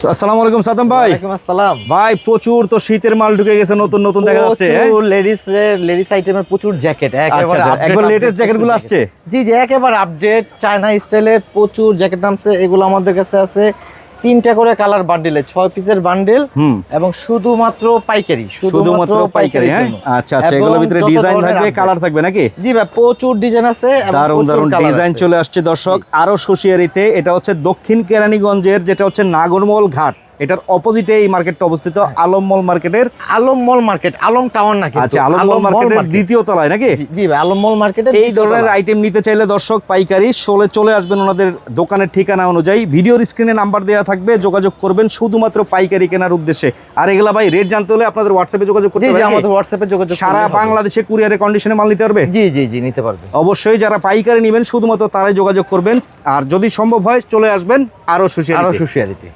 আসসালামু আলাইকুম ভাই। ওয়ালাইকুম আসসালাম। ভাই প্রচুর তো শীতের মাল ঢুকে গেছে নতুন নতুন দেখা যাচ্ছে প্রচুর লেডিস লেডিস আইটেমের প্রচুর জ্যাকেট আচ্ছা আচ্ছা একবার লেটেস্ট আসছে? জি জি একেবারে আপডেট চায়না স্টাইলের প্রচুর জ্যাকেট নামছে এগুলো আমাদের কাছে আছে। তিনটা করে কালার বান্ডিলে ছয় পিসের বান্ডিল এবং শুধুমাত্র পাইকারি শুধুমাত্র পাইকারি হ্যাঁ? আচ্ছা আচ্ছা এগুলোর ভিতরে ডিজাইন থাকবে কালার থাকবে নাকি? জি ভাই প্রচুর ডিজাইন আছে দারুণ দারুণ ডিজাইন চলে আসছে দর্শক। আরও সুশিয়ারিতে এটা হচ্ছে দক্ষিণ কেরানীগঞ্জের যেটা হচ্ছে নাগরমল ঘাট। এটার অপোজিটে এই মার্কেটটা অবস্থিত আলমমল মার্কেটের Alam mall market Alam town নাকি আচ্ছা আলমমল Mall মার্কেটের দ্বিতীয় তলায় নাকি? জি, ভাই আলম মল মার্কেটে এই ধরনের আইটেম নিতে চাইলে দর্শক পাইকারি শোলে চলে আসবেন ওনাদের দোকানের ঠিকানা অনুযায়ী। ভিডিওর স্ক্রিনে নাম্বার দেওয়া থাকবে যোগাযোগ করবেন শুধুমাত্র পাইকারি কেনার উদ্দেশ্যে। আর এগুলা ভাই রেট জানতে হলে আপনাদের হোয়াটসঅ্যাপে যোগাযোগ করতে হবে আমাদের হোয়াটসঅ্যাপে যোগাযোগ সারা। বাংলাদেশে কুরিয়ারে কন্ডিশনে মাল নিতে পারবে? জি জি জি নিতে পারবে। অবশ্যই যারা পাইকারি নেবেন শুধুমাত্র তারাই যোগাযোগ করবেন। আর যদি সম্ভব হয় চলে আসবেন আরও সুশি আরও সুশিয়ারিতে।